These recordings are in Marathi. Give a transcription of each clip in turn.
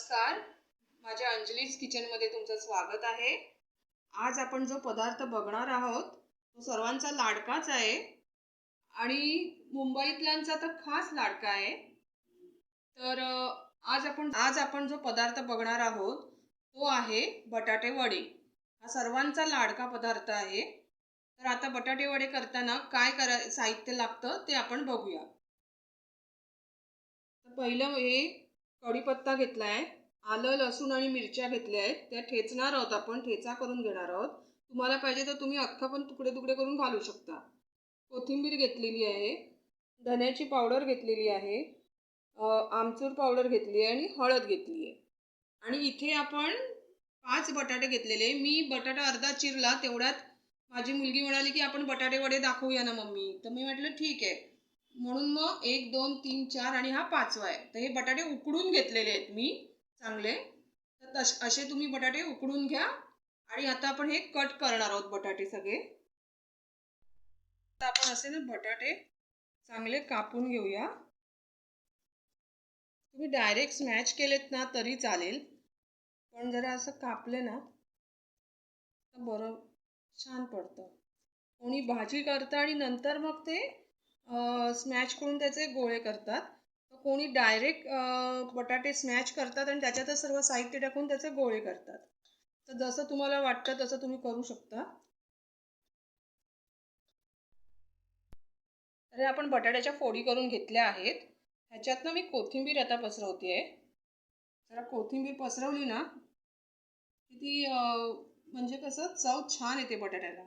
नमस्कार. माझ्या अंजलीज किचनमध्ये तुमचं स्वागत आहे. आज आपण जो पदार्थ बघणार आहोत तो सर्वांचा लाडकाच आहे. आणि मुंबईतल्यांचा तर खास लाडका आहे. तर आज आपण आज आपण जो पदार्थ बघणार आहोत तो आहे बटाटे वडे. हा सर्वांचा लाडका पदार्थ आहे. तर आता बटाटे वडे करताना काय करा साहित्य लागतं ते आपण बघूया. पहिलं हे कढीपत्ता घेतला आहे आलं लसूण आणि मिरच्या घेतल्या आहेत. त्या ठेचणार आहोत आपण ठेचा करून घेणार आहोत. तुम्हाला पाहिजे तर तुम्ही अख्खा पण तुकडे तुकडे करून घालू शकता. कोथिंबीर घेतलेली आहे. धन्याची पावडर घेतलेली आहे. आमचूर पावडर घेतली आहे आणि हळद घेतली आहे. आणि इथे आपण पाच बटाटे घेतलेले मी बटाटा अर्धा चिरला तेवढ्यात माझी मुलगी म्हणाली की आपण बटाटे वडे दाखवूया ना मम्मी. तर मी म्हटलं ठीक आहे. म्हणून मग एक दोन तीन चार आणि हा पाचवा आहे. तर हे बटाटे उकडून घेतलेले आहेत मी. चांगले. तर तश असे तुम्ही बटाटे उकडून घ्या. आणि आता आपण हे कट करणार आहोत बटाटे सगळे. आता आपण असे ना बटाटे चांगले कापून घेऊया. तुम्ही डायरेक्ट स्मॅच केलेत ना तरी चालेल. पण जरा असं कापले ना तर बरं छान पडतं. कोणी भाजी करतं आणि नंतर मग ते स्मॅच करून त्याचे गोळे करतात. कोणी डायरेक्ट बटाटे स्मॅच करतात आणि त्याच्यातच सर्व साहित्य टाकून त्याचे गोळे करतात. तर जसं तुम्हाला वाटतं तसं तुम्ही करू शकता. तर आपण बटाट्याच्या फोडी करून घेतल्या आहेत. ह्याच्यातनं मी कोथिंबीर आता पसरवते आहे जरा कोथिंबीर पसरवली ना की ती म्हणजे कसं चव छान येते बटाट्याला.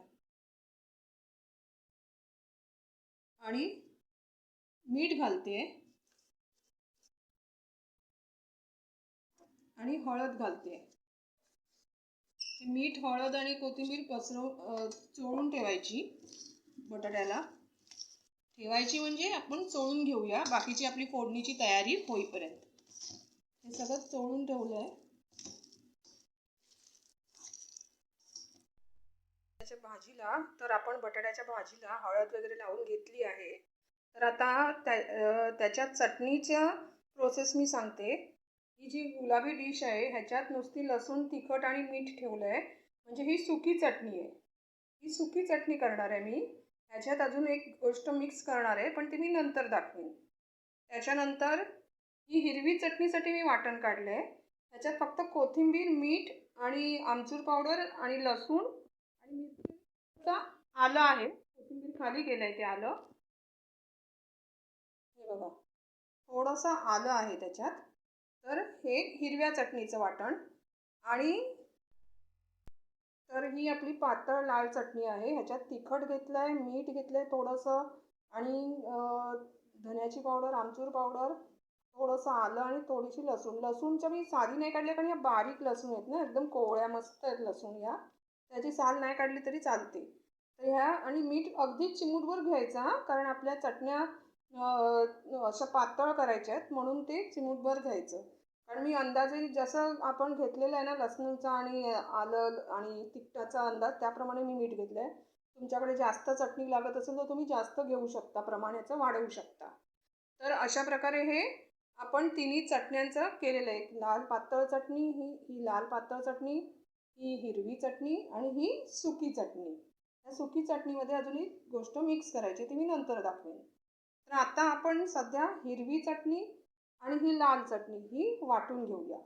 आणि मीठ घालते आणि हळद घालते. मीठ हळद आणि कोथिंबीर पसरव चोळून ठेवायची बटाट्याला. ठेवायची म्हणजे आपण चोळून घेऊया. बाकीची आपली फोडणीची तयारी होईपर्यंत. हे सगळं चोळून ठेवलं आहे त्याच्या भाजीला तर आपण बटाट्याच्या भाजीला हळद वगैरे लावून घेतली आहे. तर आता त्या त्याच्या त्याच्यात चटणीच्या प्रोसेस मी सांगते. ही जी गुलाबी डिश आहे ह्याच्यात नुसती लसूण तिखट आणि मीठ ठेवलं आहे म्हणजे ही सुकी चटणी आहे. ही सुकी चटणी करणार आहे मी. ह्याच्यात अजून एक गोष्ट मिक्स करणार आहे पण ती मी नंतर दाखवेन. त्याच्यानंतर ही हिरवी चटणीसाठी मी वाटण काढलं आहे ह्याच्यात फक्त कोथिंबीर मीठ आणि आमचूर पावडर आणि लसूण आणि मिरची आलं आहे. कोथिंबीर खाली गेलं आहे ते आलं. हे बघा. थोडंसं आलं आहे त्याच्यात. तर हे हिरव्या चटणीचं वाटण. आणि तर ही आपली पातळ लाल चटणी आहे. ह्याच्यात तिखट घेतलं आहे मीठ घेतलं आहे थोडंसं. आणि धन्याची पावडर आमचूर पावडर थोडंसं आलं आणि थोडीशी लसूण. लसूणच्या मी साधी नाही काढली कारण या बारीक लसूण आहेत ना एकदम कोवळ्या मस्त आहेत लसूण या. त्याची साल नाही काढली तरी चालते. तर ह्या आणि मीठ अगदी चिमूटभर घ्यायचा कारण आपल्या चटण्या असं अशा पातळ करायच्या आहेत म्हणून ते चिमूटभर घ्यायचं. कारण मी अंदाजे जसं आपण घेतलेलं आहे ना लसणीचा आणि आलं आणि तिखटाचा अंदाज त्याप्रमाणे मी मीठ घेतलं आहे तुमच्याकडे जास्त चटणी लागत असेल तर तुम्ही जास्त घेऊ शकता प्रमाणाचं वाढवू शकता. तर अशा प्रकारे हे आपण तिन्ही चटण्यांचं केलेलं आहे. एक लाल पातळ चटणी ही ही लाल पातळ चटणी ही हिरवी चटणी आणि ही सुकी चटणी. या सुकी चटणीमध्ये अजून एक गोष्ट मिक्स करायची ती मी नंतर दाखवेन. तर आता आपण सध्या हिरवी चटणी आणि ही लाल चटणी ही वाटून घेऊया.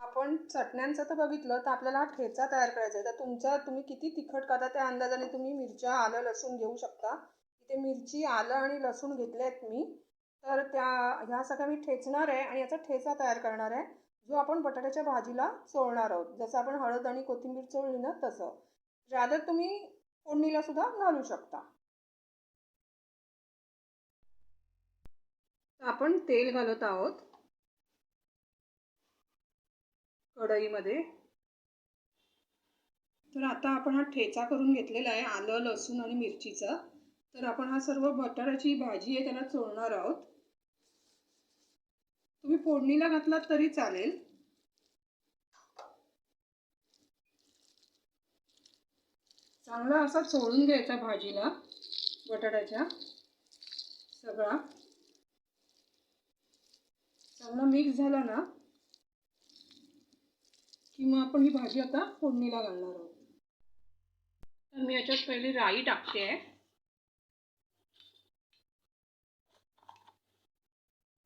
आपण चटण्यांचं तर बघितलं तर आपल्याला हा ठेचा तयार करायचा आहे. तर तुमचा तुम्ही किती तिखट खाता त्या अंदाजाने तुम्ही मिरच्या आलं लसूण घेऊ शकता. इथे मिरची आलं आणि लसूण घेतले आहेत मी. तर त्या ह्या सगळ्या मी ठेचणार आहे आणि याचा ठेचा तयार करणार आहे जो आपण बटाट्याच्या भाजीला चोळणार आहोत. जसं आपण हळद आणि कोथिंबीर चोळली ना तसं. ज्यादा तुम्ही फोडणीला सुद्धा घालू शकता. आपण तेल घालत आहोत. कढईमध्ये. तर आता आपण हा ठेचा करून घेतलेला आहे आलं लसूण आणि मिरचीचा. तर आपण हा सर्व बटाट्याची भाजी आहे त्याला चोळणार आहोत. तुम्ही फोडणीला घातलात तरी चालेल. चांगला असा चोळून घ्यायचा भाजीला बटाट्याच्या सगळा. चांगला मिक्स झाला ना की मग आपण ही भाजी आता फोडणीला घालणार आहोत. तर मी याच्यात पहिली राई टाकते.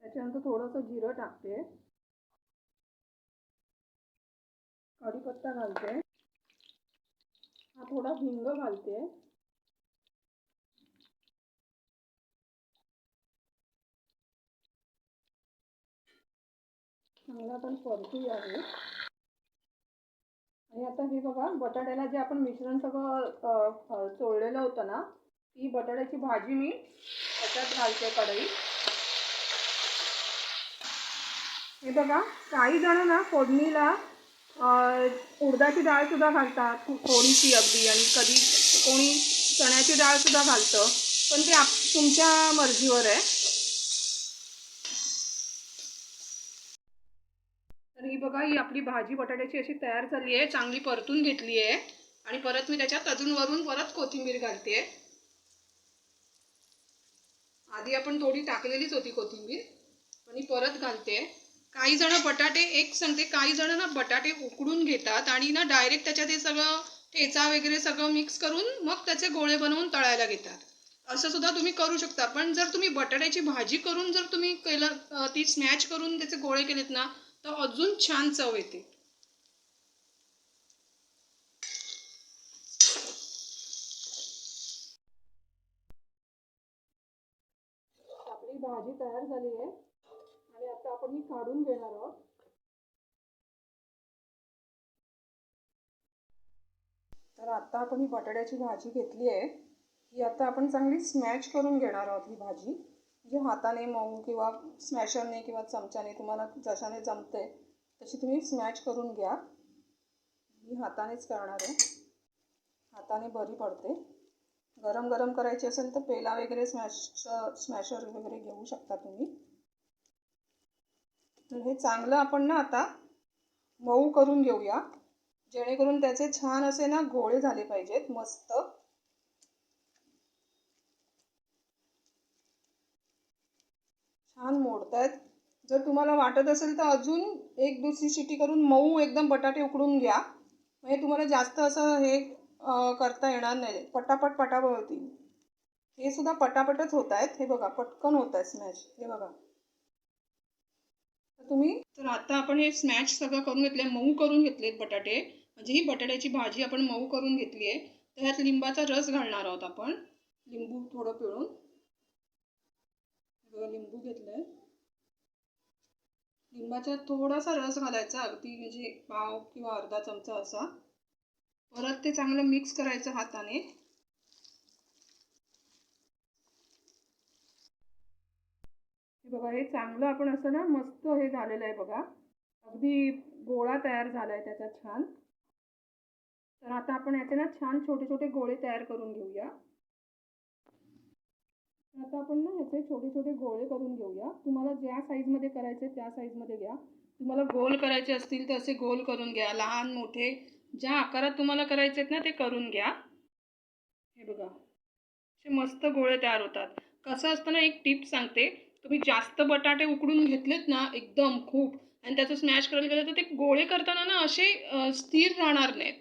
त्याच्यानंतर थोडंसं जिरं टाकते. कढीपत्ता घालते. हा थोडा हिंग घालते. चांगलं आपण परतूया हे आणि आता हे बघा बटाट्याला जे आपण मिश्रण सगळं चोळलेलं होतं ना ती बटाट्याची भाजी मी त्याच्यात घालते कढई हे बघा काही जण ना फोडणीला उडदाची डाळ सुद्धा घालतात कोणीची थोडीशी अगदी आणि कधी कोणी चण्याची डाळ सुद्धा घालतं. पण ते आप तुमच्या मर्जीवर आहे. तर ही बघा ही आपली भाजी बटाट्याची अशी तयार झाली आहे चांगली परतून घेतली आहे. आणि परत मी त्याच्यात अजून वरून परत कोथिंबीर घालते. आधी आपण थोडी टाकलेलीच होती कोथिंबीर आणि परत घालते. काही जण बटाटे एक सांगते काही जण ना बटाटे उकडून घेतात आणि ना डायरेक्ट त्याच्यात हे सगळं ठेचा वगैरे सगळं मिक्स करून मग त्याचे गोळे बनवून तळायला घेतात. असं सुद्धा तुम्ही करू शकता. पण जर तुम्ही बटाट्याची भाजी करून जर तुम्ही केलं ती स्मॅच करून त्याचे गोळे केलेत ना तर अजून छान चव येते. आपली भाजी तयार झाली आहे. आणि काढून घेणार आहोत. तर आता आपण ही बटाट्याची भाजी घेतली आहे. ही आता आपण चांगली स्मॅच करून घेणार आहोत ही भाजी. म्हणजे हाताने मऊ किंवा स्मॅशरने किंवा चमच्याने तुम्हाला जशाने जमते तशी तुम्ही स्मॅच करून घ्या. मी हातानेच करणार आहे. हाताने बरी पडते. गरम गरम करायची असेल तर पेला वगैरे स्मॅश स्मॅशर वगैरे घेऊ शकता तुम्ही. तर हे चांगलं आपण ना आता मऊ करून घेऊया. जेणेकरून त्याचे छान असे ना गोळे झाले पाहिजेत मस्त. छान मोडतायत. जर तुम्हाला वाटत असेल तर अजून एक दुसरी शिटी करून मऊ एकदम बटाटे उकडून घ्या. म्हणजे तुम्हाला जास्त असं हे करता येणार नाही. पटापट पटापट होतील. हे सुद्धा पटापटच होत आहेत हे बघा पटकन होत आहे स्मॅश हे बघा. तुम्ही? तर आता आपण हे स्मॅच सगळं करून घेतले मऊ करून घेतलेत बटाटे. म्हणजे ही बटाट्याची भाजी आपण मऊ करून घेतली आहे. तर ह्यात लिंबाचा रस घालणार आहोत आपण. लिंबू थोडं पिळून. लिंबू घेतलं लिंबू घेतलंय. लिंबाचा थोडासा रस घालायचा अगदी म्हणजे पाव किंवा अर्धा चमचा असा. परत ते चांगलं मिक्स करायचं हाताने. बघा हे चांगलं आपण असं ना मस्त हे झालेलं आहे बघा. अगदी गोळा तयार झाला आहे त्याचा छान. तर आता आपण याचे ना छान छोटे छोटे गोळे तयार करून घेऊया. तर आता आपण ना ह्याचे छोटे छोटे गोळे करून घेऊया. तुम्हाला ज्या साईजमध्ये करायचे त्या साईजमध्ये घ्या. तुम्हाला गोल करायचे असतील तर असे गोल करून घ्या. लहान मोठे ज्या आकारात तुम्हाला करायचे आहेत ना ते करून घ्या. हे बघा. असे मस्त गोळे तयार होतात. कसं असतं ना एक टिप सांगते. तुम्ही जास्त बटाटे उकडून घेतलेत ना एकदम खूप. आणि त्याचं स्मॅश करायला गेलं तर ते गोळे करताना ना असे स्थिर राहणार नाहीत.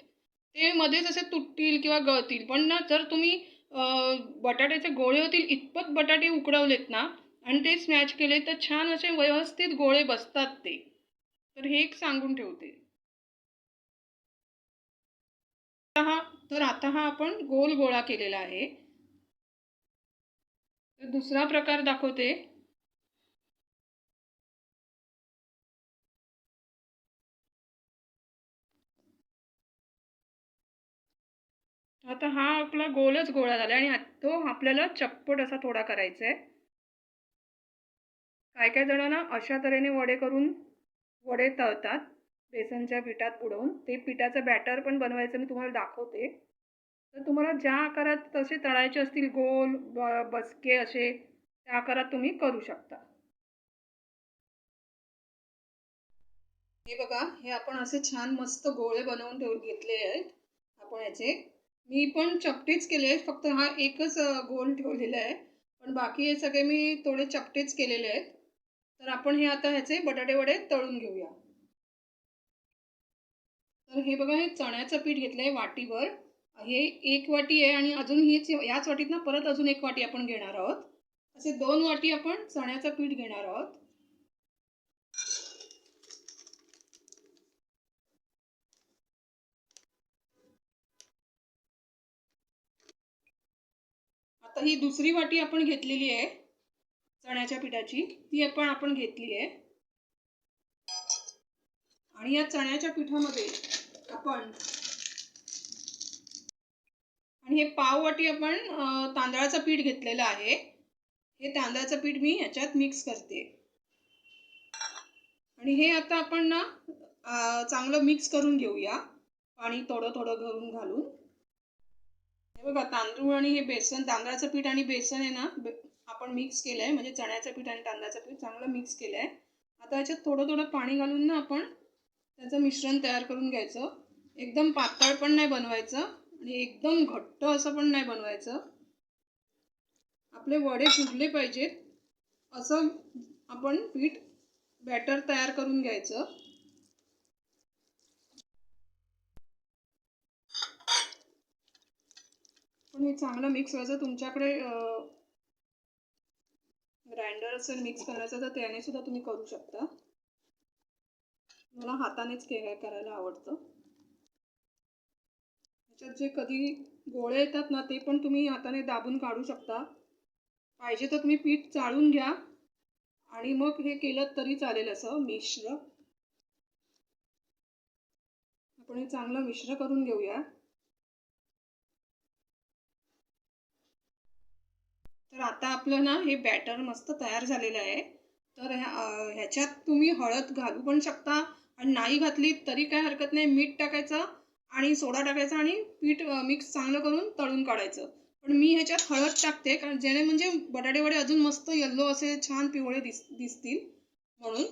ते मध्येच असे तुटतील किंवा गळतील. पण ना जर तुम्ही बटाट्याचे गोळे होतील इतपत बटाटे उकडवलेत ना आणि ते स्मॅच केले तर छान असे व्यवस्थित गोळे बसतात ते. तर हे एक सांगून ठेवते. हा तर आता हा आपण गोल गोळा केलेला आहे. तर दुसरा प्रकार दाखवते. आता हा आपला गोलच गोळा झाला आणि तो आपल्याला चप्पट असा थोडा करायचा आहे काय काय जणांना अशा तऱ्हेने वडे करून वडे तळतात बेसनच्या पिठात उडवून. ते पिठाचं बॅटर पण बनवायचं मी तुम्हाला दाखवते. तर तुम्हाला ज्या आकारात तसे तळायचे असतील गोल ब बसके असे त्या आकारात तुम्ही करू शकता. हे बघा हे आपण असे छान मस्त गोळे बनवून ठेवून घेतले आहेत. आपण याचे मी पण चपटेच केले आहेत. फक्त हा एकच गोल ठेवलेला आहे. पण बाकी हे सगळे मी थोडे चपटेच केलेले आहेत. तर आपण हे आता ह्याचे बटाटे वडे तळून घेऊया. तर हे बघा हे चण्याचं पीठ घेतलंय वाटीवर. हे एक वाटी आहे आणि अजून हीच याच वाटीत ना परत अजून एक वाटी आपण घेणार आहोत. असे दोन वाटी आपण चण्याचं पीठ घेणार आहोत. आता ही दुसरी वाटी आपण घेतलेली आहे. चण्याच्या पिठाची. ती आपण आपण घेतली आहे. आणि या चण्याच्या पिठामध्ये आपण आणि हे पाव वाटी आपण तांदळाचं पीठ घेतलेलं आहे. हे तांदळाचं पीठ मी ह्याच्यात मिक्स करते. आणि हे आता आपण ना चांगलं मिक्स करून घेऊया. पाणी थोडं थोडं घरून घालून. हे बघा तांदूळ आणि हे बेसन तांदळाचं पीठ आणि बेसन आहे ना आपण मिक्स केलं आहे म्हणजे चण्याचं पीठ आणि तांदळाचं पीठ चांगलं मिक्स केलं आहे आता याच्यात थोडं थोडं पाणी घालून ना आपण त्याचं मिश्रण तयार करून घ्यायचं. एकदम पातळ पण नाही बनवायचं आणि एकदम घट्ट असं पण नाही बनवायचं. आपले वडे फुगले पाहिजेत. असं आपण पीठ बॅटर तयार करून घ्यायचं. पण हे चांगलं मिक्स व्हायचं. तुमच्याकडे ग्राइंडर असेल मिक्स करायचं तर त्याने सुद्धा तुम्ही करू शकता. मला हातानेच के करायला आवडतं. त्याच्यात जे कधी गोळे येतात ना ते पण तुम्ही हाताने दाबून काढू शकता. पाहिजे तर तुम्ही पीठ चाळून घ्या. आणि मग हे केलं तरी चालेल असं मिश्र. आपण हे चांगलं मिश्र करून घेऊया. तर आता आपलं ना हे बॅटर मस्त तयार झालेलं आहे. तर ह्या ह्याच्यात तुम्ही हळद घालू पण शकता आणि नाही घातली तरी काय हरकत नाही. मीठ टाकायचं आणि सोडा टाकायचा आणि पीठ मिक्स चांगलं करून तळून काढायचं. पण मी ह्याच्यात हळद टाकते कारण जेणे म्हणजे बटाटे वडे अजून मस्त येल्लो असे छान पिवळे दिस दिसतील म्हणून.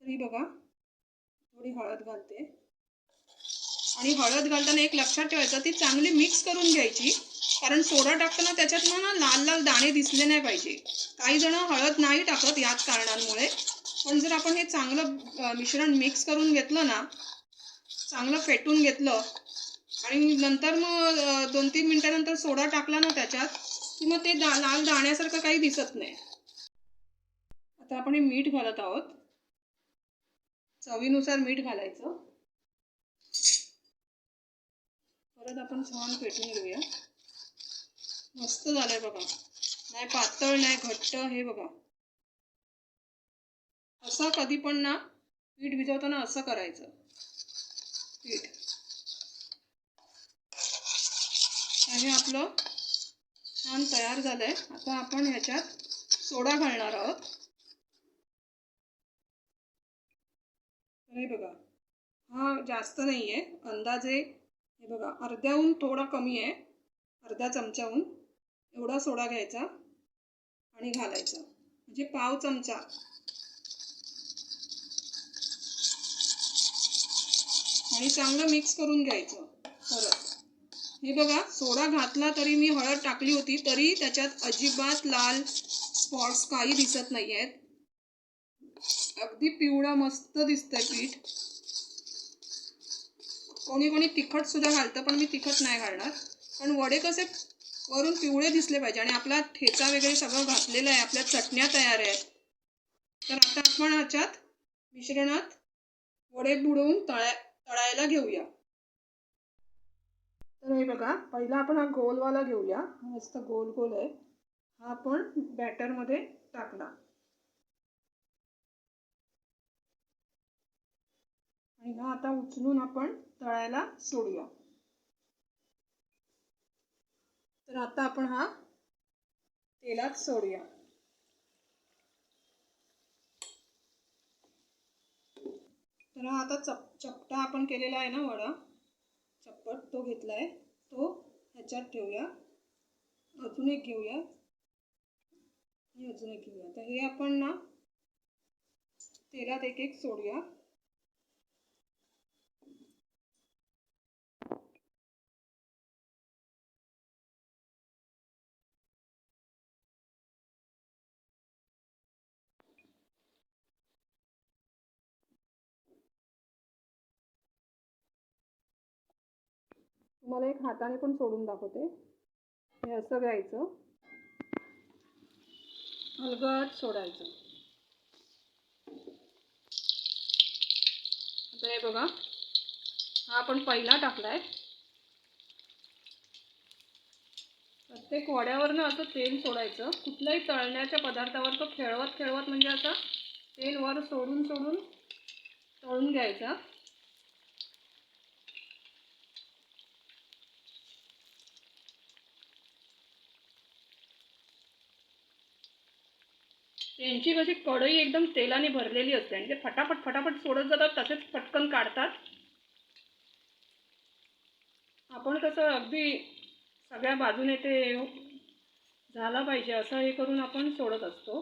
तरी बघा थोडी हळद घालते. आणि हळद घालताना एक लक्षात ठेवायचं ती चांगली मिक्स करून घ्यायची. कारण सोडा टाकताना त्याच्यात ना लाल लाल दाणे दिसले नाही पाहिजे. काही जण हळद नाही टाकत याच कारणांमुळे. पण जर आपण हे चांगलं मिश्रण मिक्स करून घेतलं ना चांगलं फेटून घेतलं आणि नंतर मग दोन तीन मिनिटानंतर सोडा टाकला ना त्याच्यात की मग ते दा लाल दाण्यासारखं काही दिसत नाही. आता आपण हे मीठ घालत आहोत. चवीनुसार मीठ घालायचं. परत आपण छान फेटून घेऊया. मस्त झालंय बघा नाही पातळ नाही घट्ट हे बघा. असं कधी पण ना पीठ भिजवताना असं करायचं. पीठ. हे आपलं छान तयार झालंय. आता आपण ह्याच्यात सोडा घालणार आहोत. हे बघा. हा जास्त नाही आहे अंदाजे हे बघा अर्ध्याहून थोडा कमी आहे. अर्धा चमचाहून. एवढा सोडा घ्यायचा आणि घालायचा. म्हणजे पाव चमचा. आणि चांगलं मिक्स करून घ्यायचं परत. हे बघा सोडा घातला तरी मी हळद टाकली होती तरी त्याच्यात अजिबात लाल स्पॉट्स काही दिसत नाही आहेत. अगदी पिवळा मस्त दिसतंय पीठ. कोणी कोणी तिखट सुद्धा घालतं पण मी तिखट नाही घालणार. पण वडे कसे वरून पिवळे दिसले पाहिजे आणि आपला ठेचा वगैरे सगळं घातलेला आहे आपल्या चटण्या तयार आहेत. तर आता आपण ह्याच्यात मिश्रणात वडे बुडवून तळ्या तळायला घेऊया. तर हे बघा पहिला आपण हा गोलवाला घेऊया. मस्त गोल गोल आहे. हा आपण बॅटरमध्ये टाकला आणि हा आता उचलून आपण तळायला सोडूया. तर आता आपण हा तेलात सोडूया. तर हा आता चप चपटा आपण केलेला आहे ना वडा? चप्पट तो घेतला आहे तो ह्याच्यात ठेवूया. अजून एक घेऊया. अजून एक घेऊया. तर हे आपण ना तेलात एक एक सोडूया. तुम्हाला एक हाताने पण सोडून दाखवते. हे असं घ्यायचं. अलगद सोडायचं. आता हे बघा. हा आपण पहिला टाकलाय. प्रत्येक वड्यावरनं असं तेल सोडायचं. कुठल्याही तळण्याच्या पदार्थावर तो खेळवत खेळवत म्हणजे असं तेल वर सोडून सोडून तळून घ्यायचा. त्यांची कशी कढई एकदम तेलाने भरलेली असते. आणि ते फटाफट फटाफट सोडत जातात तसेच पटकन काढतात. आपण कसं अगदी सगळ्या बाजूने ते झाला पाहिजे असं हे करून आपण सोडत असतो.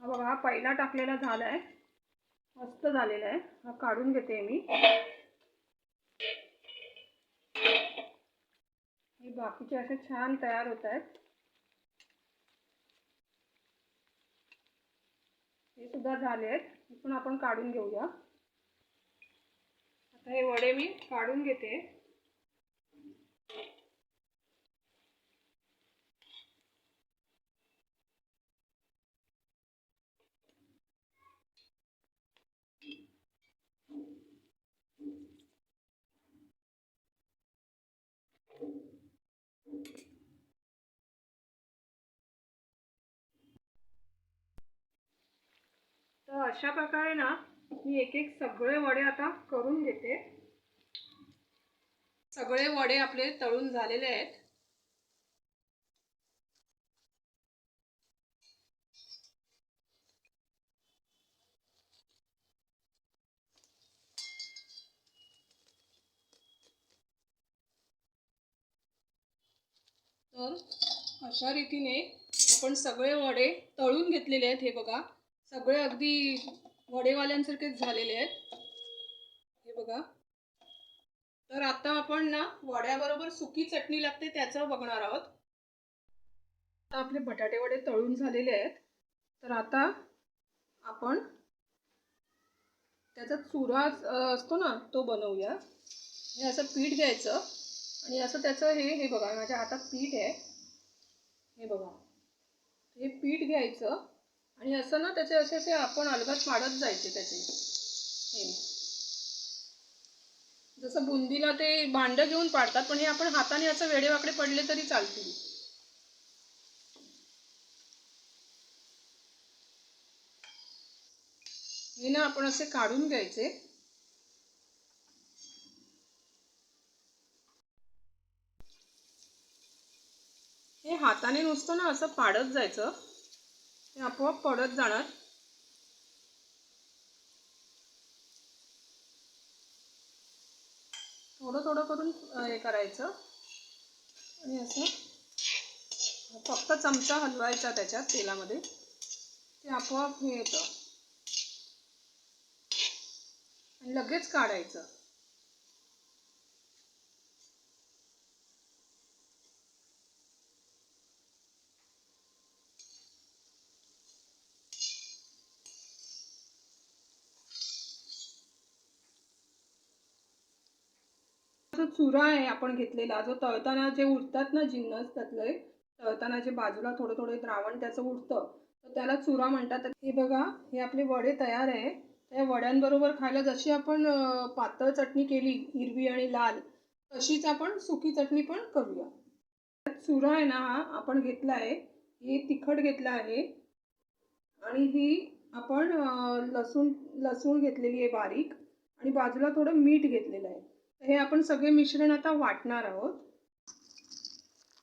हा बघा हा पहिला टाकलेला झाला आहे मस्त झालेला आहे. हा काढून घेते मी. हे बाकीचे असे छान तयार होत आहेत हे सुद्धा झाले आहेत इथून पण आपण काढून घेऊया। आता हे वडे मी काढून घेते। तर अशा प्रकारे ना मी एक एक सगळे वडे आता करून घेते. सगळे वडे आपले तळून झालेले आहेत. तर अशा रीतीने आपण सगळे वडे तळून घेतलेले आहेत हे बघा. सगळे अगदी वडेवाल्यांसारखेच झालेले आहेत. हे बघा. तर आता आपण ना वड्याबरोबर सुकी चटणी लागते त्याचं बघणार आहोत. आता आपले बटाटे वडे तळून झालेले आहेत. तर आता आपण त्याचा चुरा असतो ना तो बनवूया. हे असं पीठ घ्यायचं. आणि असं त्याचं हे हे बघा माझ्या हातात पीठ आहे. हे बघा. हे पीठ घ्यायचं. आणि असं ना त्याचे असे असे आपण अलगद पाडत जायचे त्याचे. हे. जसं बुंदीला ते भांडं घेऊन पाडतात पण हे आपण हाताने असं वेडेवाकडे पडले तरी चालतील. हे ना आपण असे काढून घ्यायचे. हे हाताने नुसतं ना असं पाडत जायचं. ते आपोआप पडत जाणार. थोडं थोडं करून हे करायचं. आणि असं फक्त चमचा हलवायचा त्याच्यात तेलामध्ये. ते आपोआप हे येतं. आणि लगेच काढायचं. चुरा आहे आपण घेतलेला जो तळताना जे उडतात ना जिन्नस त्यातले तळताना जे बाजूला थोडं थोडं द्रावण त्याचं उडतं तर त्याला चुरा म्हणतात. हे बघा हे आपले वडे तयार आहे. त्या वड्यांबरोबर खायला जशी आपण पातळ चटणी केली हिरवी आणि लाल तशीच आपण सुकी चटणी पण करूया. चुरा आहे ना हा आपण घेतला आहे. हे तिखट घेतला आहे. आणि ही आपण लसूण लसूण घेतलेली आहे बारीक. आणि बाजूला थोडं मीठ घेतलेलं आहे. हे आपण सगळे मिश्रण आता वाटणार आहोत.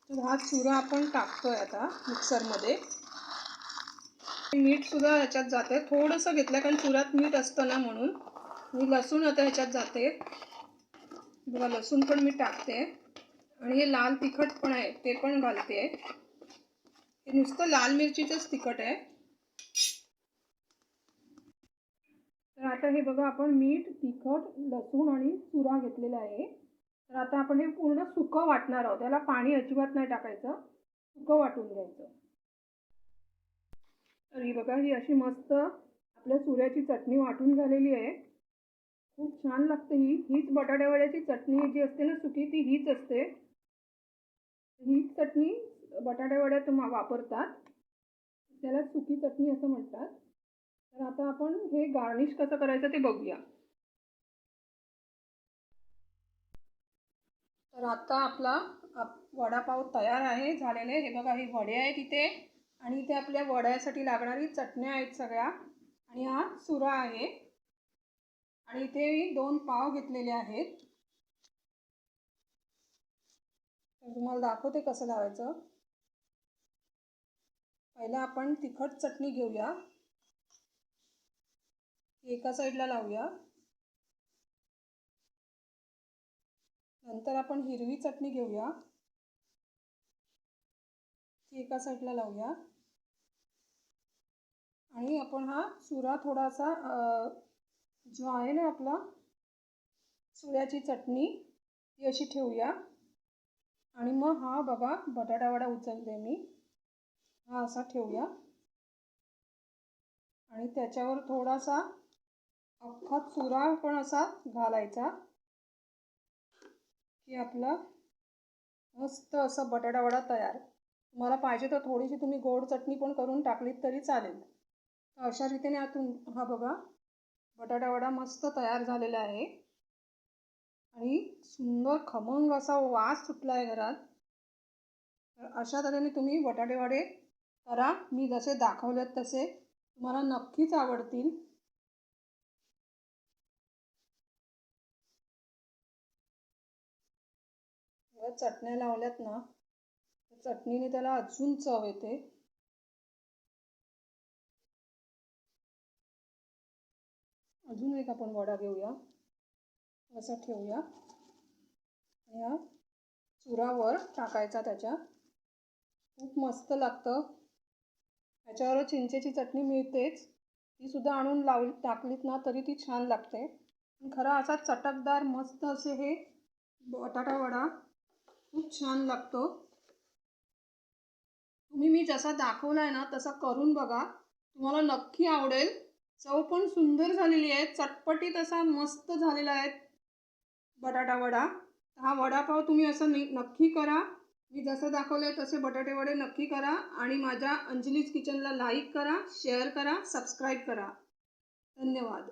तर हा चुरा आपण टाकतोय आता मिक्सरमध्ये. मीठ सुद्धा ह्याच्यात जाते थोडंसं घेतलं कारण चुरात मीठ असतं ना म्हणून. मी लसूण आता ह्याच्यात जाते. बघा लसूण पण मी टाकते. आणि हे लाल तिखट पण आहे ते पण घालते. हे नुसतं लाल मिरचीचंच तिखट आहे. तर आता हे बघा आपण मीठ तिखट लसूण आणि चुरा घेतलेला आहे. तर आता आपण हे पूर्ण सुकं वाटणार आहोत. त्याला पाणी अजिबात नाही टाकायचं. सुकं वाटून घ्यायचं. तर ही बघा ही अशी मस्त आपल्या सूर्याची चटणी वाटून झालेली आहे. खूप छान लागते ही. हीच बटाट्यावड्याची चटणी जी असते ना सुकी ती हीच असते. हीच चटणी बटाट्यावड्यात वापरतात. त्याला सुकी चटणी असं म्हणतात. तर आता आपण हे गार्निश कसं करायचं ते बघूया. तर आता आपला आप- वडापाव तयार आहे झालेले. हे बघा हे वडे आहेत इथे. आणि इथे आपल्या वड्यासाठी लागणारी चटण्या आहेत सगळ्या. आणि हा सुरा आहे. आणि इथे मी दोन पाव घेतलेले आहेत. तर तुम्हाला दाखवते कसं लावायचं. पहिला आपण तिखट चटणी घेऊया. एका साईडला लावूया. नंतर आपण हिरवी चटणी घेऊया. ती एका साईडला लावूया. आणि आपण हा सुरा थोडासा जो आहे ना आपला सुऱ्याची चटणी ती अशी ठेवूया. आणि मग हा बघा बटाटा वडा उचलते मी. हा असा ठेवूया. आणि त्याच्यावर थोडासा अख्खा चुरा पण असा घालायचा की आपला मस्त असा बटाटा वडा तयार. तुम्हाला पाहिजे तर थोडीशी तुम्ही गोड चटणी पण करून टाकलीत तरी चालेल. तर अशा रीतीने आतून हा बघा बटाटा वडा मस्त तयार झालेला आहे. आणि सुंदर खमंग असा वास सुटला आहे घरात. तर अशा तऱ्हेने तुम्ही बटाटे वडे करा. मी जसे दाखवलेत तसे तुम्हाला नक्कीच आवडतील. जेव्हा चटण्या लावल्यात ना तर चटणीने त्याला अजून चव येते. अजून एक आपण वडा घेऊया. असा ठेवूया. या चुरावर टाकायचा त्याच्या. खूप मस्त लागतं. त्याच्यावर चिंचेची चटणी मिळतेच. ती सुद्धा आणून लावली टाकलीत ना तरी ती छान लागते. पण खरा असा चटकदार मस्त असे हे बटाटा वडा खूप छान लागतो. तुम्ही मी जसा दाखवला आहे ना तसा करून बघा. तुम्हाला नक्की आवडेल. चव पण सुंदर झालेली आहे. चटपटीत असा मस्त झालेला आहे बटाटा वडा. हा वडापाव तुम्ही असं नक्की करा. मी जसं दाखवलं तसे बटाटे वडे नक्की करा. आणि माझ्या अंजलीज किचनला लाईक करा शेअर करा सबस्क्राईब करा. धन्यवाद.